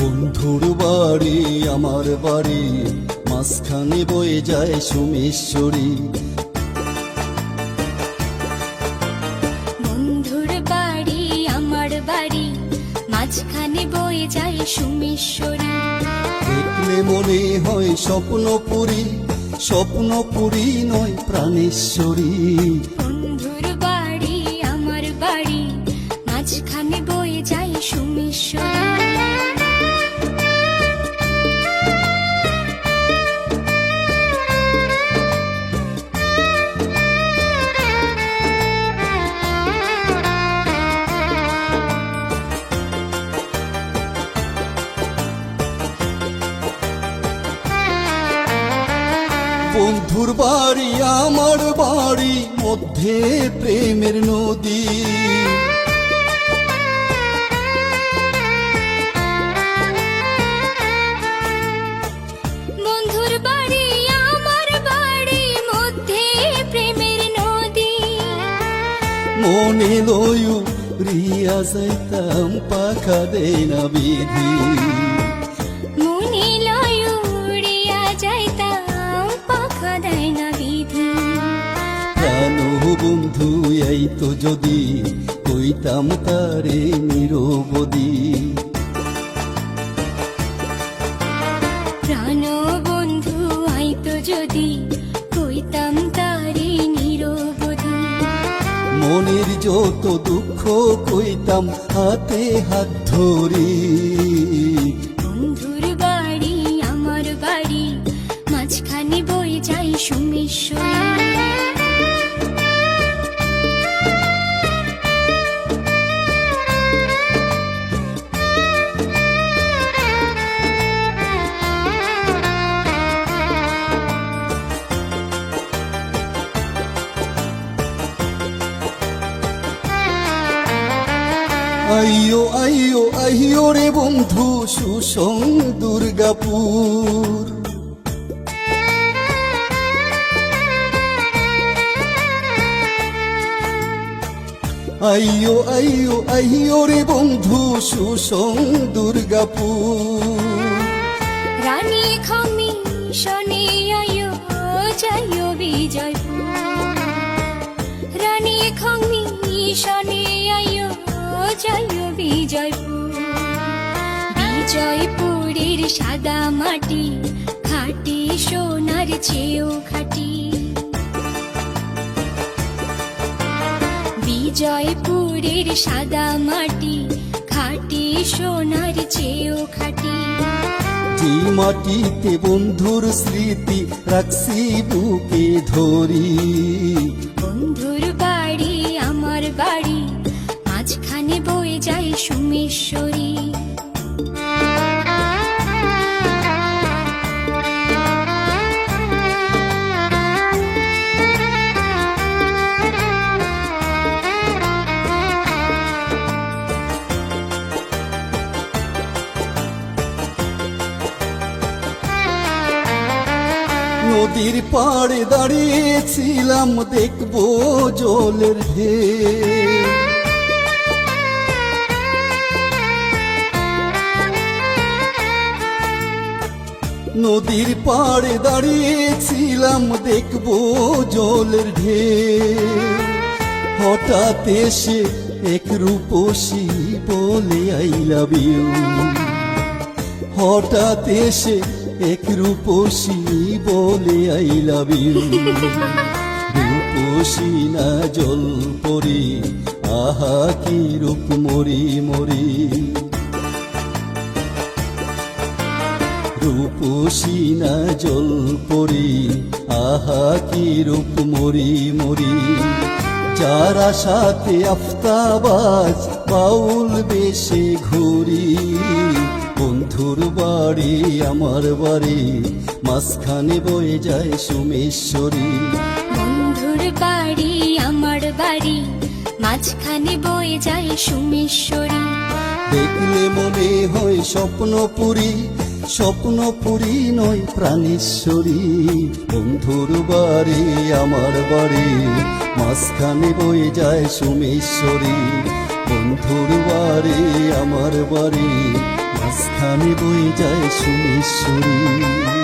বন্ধুর বাড়ি আমার বাড়ি মাঝখানে বয়ে যায় সুমেশ্বরী। বন্ধুর বাড়ি আমার বাড়ি মাঝখানে বয়ে যায় সুমেশ্বরী। দেখলে মনে হয় স্বপ্নপুরী স্বপ্নপুরী নয় প্রাণেশ্বরী। বন্ধুর বাড়ি আমার বাড়ি মধ্যে প্রেমের নদী। মনে লয়ু রিয়া যাইতাম পাখা দেয় না বিধি। কইতাম তারে নিরবদি প্রাণ বন্ধু আইতো যদি কইতাম তারে নিরবধি। মনের যত দুঃখ কইতাম হাতে হাত ধরি। আইয়ো আইয়ো আইয়ো রে বন্ধু সুসং দুর্গাপুর। আইয়ো আইয়ো আইয়ো রে বন্ধু সুসং দুর্গাপুর। রানী খমি, শনি আয়ো যাইও বিজয়পুর। রানী খমি, শনি আয়ো যাইও বিজয়পুর। বিজয়পুরের সাদা মাটি, খাটি সোনার চেয়েও খাটি। বিজয়পুরের সাদা মাটি, খাটি সোনার চেয়েও খাটি। যে মাটিতে বন্ধুর স্মৃতি রাখছি বুকে ধরি মাঝখানে বয়ে যায় সুমেশ্বরী। নদীর পাড়ে দাঁড়িয়েছিলাম দেখব জলের ঢে নদীর পাড়ে দাঁড়িয়েছিলাম, দেখব জলের ঢে হঠাৎ এসে এক রূপসী বলে, আই লাভ ইউ। হঠাৎ এসে এক রূপসী বলে, আই লাভ ইউ। রূপসী না জল পরি, আহা কি রূপ মরি মরি। রূপসী না জল পরি আহা কি রূপ মরি মরি। যারা সাথে আফতাবাজ বাউল বেশে ঘুরি। বন্ধুর বাড়ি আমার বাড়ি মাঝখানে বয়ে যায় সুমেশ্বরী। বন্ধুর বাড়ি আমার বাড়ি মাঝখানে বয়ে যায় সুমেশ্বরী। দেখলে মনে হয় স্বপ্নপুরী স্বপ্নপুরী নয় প্রাণেশ্বরী। বন্ধুর বাড়ি, আমার বাড়ি, মাঝখানে বয়ে যায় সোমেশ্বরী। বন্ধুর বাড়ি, আমার বাড়ি, মাঝখানে বই যায় সুমেশ্বরী।